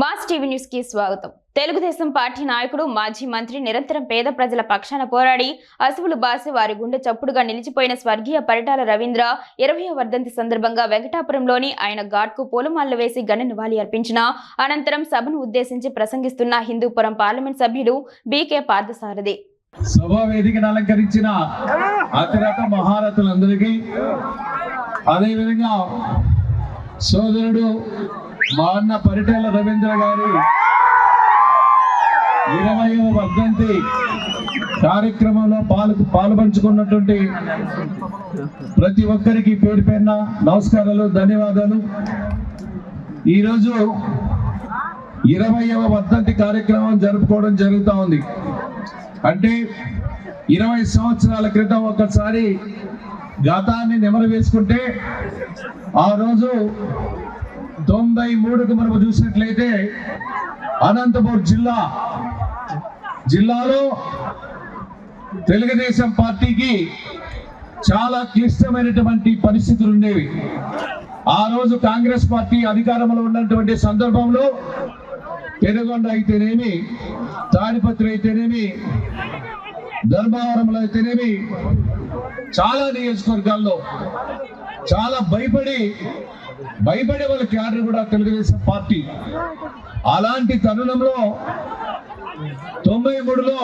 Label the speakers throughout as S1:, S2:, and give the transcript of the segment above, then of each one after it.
S1: Mass TV న్యూస్కి స్వాగతం. Telugu Desam party నాయకుడు మాజీ మంత్రి నిరంతరం పేద ప్రజల పక్షాన పోరాడి అసువులు బాసి వారి గుండె చప్పుడుగా నిలిచిపోయిన స్వర్గీయ పరిటాల రవీంద్ర ఇరవయో వర్ధంతి సందర్భంగా వెంకటాపురంలోని ఆయన ఘాట్కు పూలమాలలు వేసి ఘన నివాళి అర్పించిన అనంతరం సభను ఉద్దేశించి ప్రసంగిస్తున్న హిందూపురం పార్లమెంట్ సభ్యుడు బీకే పార్థసారథి.
S2: సభా వేదికను అలంకరించిన అతిరథ మహారథులందరికీ అదేవిధంగా సోదరుడు మా అన్న పరిటేల రవీంద్ర గారి ఇరవైవ వర్ధంతి కార్యక్రమంలో పాలు పాల్పంచుకున్నటువంటి ప్రతి ఒక్కరికి పేరు పేరున నమస్కారాలు ధన్యవాదాలు. ఈరోజు ఇరవైవ వర్ధంతి కార్యక్రమం జరుపుకోవడం జరుగుతూ ఉంది. అంటే ఇరవై సంవత్సరాల క్రితం ఒకసారి గతాన్ని నెమరు వేసుకుంటే ఆ రోజు తొంభై మూడుకు మనం చూసినట్లయితే అనంతపూర్ జిల్లా జిల్లాలో తెలుగుదేశం పార్టీకి చాలా క్లిష్టమైనటువంటి పరిస్థితులు ఉండేవి. ఆ రోజు కాంగ్రెస్ పార్టీ అధికారంలో ఉన్నటువంటి సందర్భంలో పెనుగొండ అయితేనేమి తాడిపత్రి అయితేనేమి ధర్మవరంలో అయితేనేమి చాలా నియోజకవర్గాల్లో చాలా భయపడి భయపడే వాళ్ళ క్యాడర్ కూడా తెలుగుదేశం పార్టీ. అలాంటి తరుణంలో తొంభై మూడులో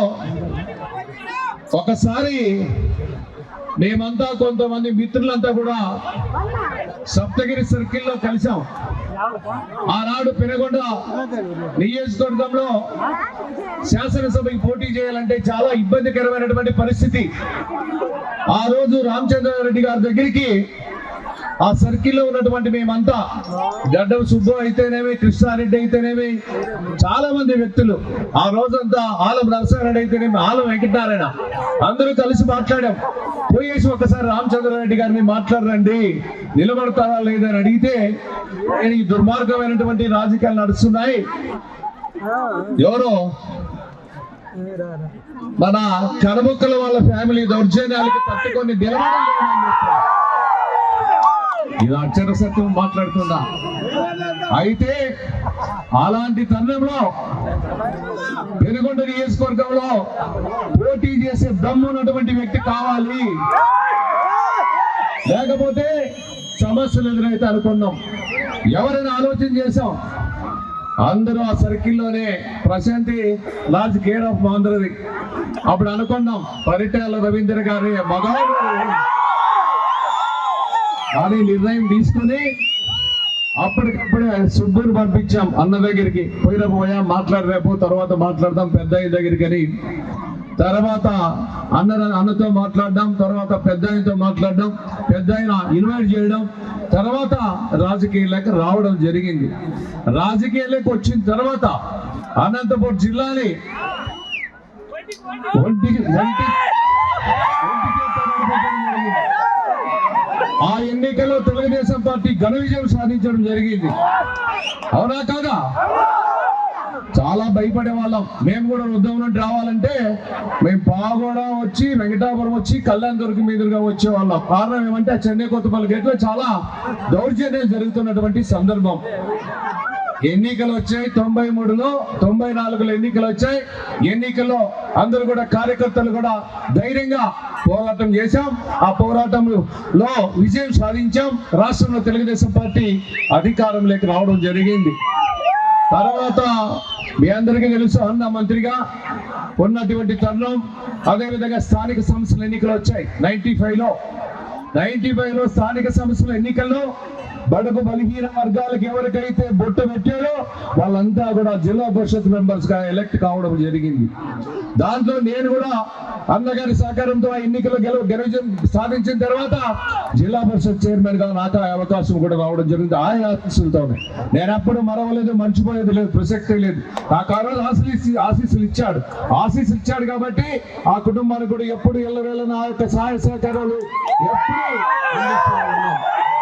S2: ఒకసారి మేమంతా కొంతమంది మిత్రులంతా కూడా సప్తగిరి సర్కిల్లో కలిసాం ఆనాడు పెనగొండ నియోజకవర్గంలో శాసనసభకి పోటీ చేయాలంటే చాలా ఇబ్బందికరమైనటువంటి పరిస్థితి. ఆ రోజు రామచంద్రారెడ్డి గారి దగ్గరికి ఆ సర్కిల్లో ఉన్నటువంటి మేమంతా గడ్డం సుబ్బు అయితేనేమి కృష్ణారెడ్డి అయితేనేమి చాలా మంది వ్యక్తులు. ఆ రోజంతా ఆలం నరసారెడ్డి అయితేనేమి ఆలం వెంకటనారాయణ. అందరూ కలిసి మాట్లాడాం. పోయేసి ఒకసారి రామచంద్రారెడ్డి గారిని మాట్లాడరండి. నిలబడతారా లేదని అడిగితే "నేను ఈ దుర్మార్గమైనటువంటి రాజకీయాలు నడుస్తున్నాయి. ఎవరో? మన కడముక్కల వాళ్ళ ఫ్యామిలీ దౌర్జన్యాలకు తట్టుకొని నిలబడాలని ఇలా ఇది అక్షర సత్యం మాట్లాడుతున్నా అయితే అలాంటి తరుణంలో పెనుగొండ నియోజకవర్గంలో పోటీ చేసే దమ్ము ఉన్నటువంటి వ్యక్తి కావాలి. లేకపోతే సమస్యలు ఎదురైతే అనుకున్నాం. ఎవరైనా ఆలోచన చేశాం. అందరూ ఆ సర్కిల్లోనే ప్రశాంతి లార్జ్ కేర్ ఆఫ్ మాంధ్రది అప్పుడు అనుకున్నాం. పరిటాల రవీంద్ర గారి మగవాడు కానీ నిర్ణయం తీసుకుని అప్పటికప్పుడే సుబ్బుని పంపించాం అన్న దగ్గరికి. పోయిన పోయా మాట్లాడి రేపు తర్వాత మాట్లాడదాం పెద్ద దగ్గరికి అని. తర్వాత అన్న అన్నతో మాట్లాడడం తర్వాత పెద్ద ఆయనతో మాట్లాడడం పెద్ద ఆయన ఇన్వైట్ చేయడం తర్వాత రాజకీయాలకు రావడం జరిగింది. రాజకీయాలకు వచ్చిన తర్వాత అనంతపురం జిల్లాని ఒంటి ఒంటి ఒంటిచేత్తో నడిపించడం జరిగింది. ఆ ఎన్నికల్లో తెలుగుదేశం పార్టీ ఘన విజయం సాధించడం జరిగింది. అవునా కాదా? చాలా భయపడే వాళ్ళం. మేము కూడా ఉద్యమం నుండి రావాలంటే మేము పాగోడ వచ్చి వెంకటాపురం వచ్చి కళ్యాణ్ దుర్గ మీదుగా వచ్చే వాళ్ళం కారణం ఏమంటే ఆ చెన్నై కొత్తపల్లి గేట్లో చాలా దౌర్జన్యం జరుగుతున్నటువంటి సందర్భం. ఎన్నికలు వచ్చాయి తొంభై మూడులో తొంభై నాలుగులో ఎన్నికలు వచ్చాయి ఎన్నికల్లో అందరూ కూడా కార్యకర్తలు కూడా ధైర్యంగా పోరాటం చేశాం. ఆ పోరాటంలో విజయం సాధించాం. రాష్ట్రంలో తెలుగుదేశం పార్టీ అధికారంలోకి రావడం జరిగింది. తర్వాత మీ అందరికీ తెలుసు అన్న మంత్రిగా ఉన్నటువంటి తరుణం. అదేవిధంగా స్థానిక సంస్థల ఎన్నికలు వచ్చాయి నైన్టీ ఫైవ్లో నైన్టీ ఫైవ్లో స్థానిక సంస్థల ఎన్నికల్లో బడుగు బలహీన వర్గాలకు ఎవరికైతే బొట్టు పెట్టారో వాళ్ళంతా కూడా జిల్లా పరిషత్ మెంబర్స్గా ఎలక్ట్ కావడం జరిగింది. దాంట్లో నేను కూడా అన్నగారి సహకారంతో ఆ ఎన్నికల్లో గెలవ గెలవిజయం సాధించిన తర్వాత జిల్లా పరిషత్ చైర్మన్గా నాకు అవకాశం కూడా రావడం జరిగింది. ఆ ఆశీస్సులతోనే. నేను అప్పుడు మరవలేదు మర్చిపోయేది లేదు ప్రసక్తే లేదు. ఆ రోజు ఆశీస్సు ఆశీస్సులు ఇచ్చాడు. ఆశీస్సులు ఇచ్చాడు కాబట్టి ఆ కుటుంబానికి కూడా ఎప్పుడు ఎల్లవేళ నా యొక్క సహాయ సహకారాలు ఎప్పుడు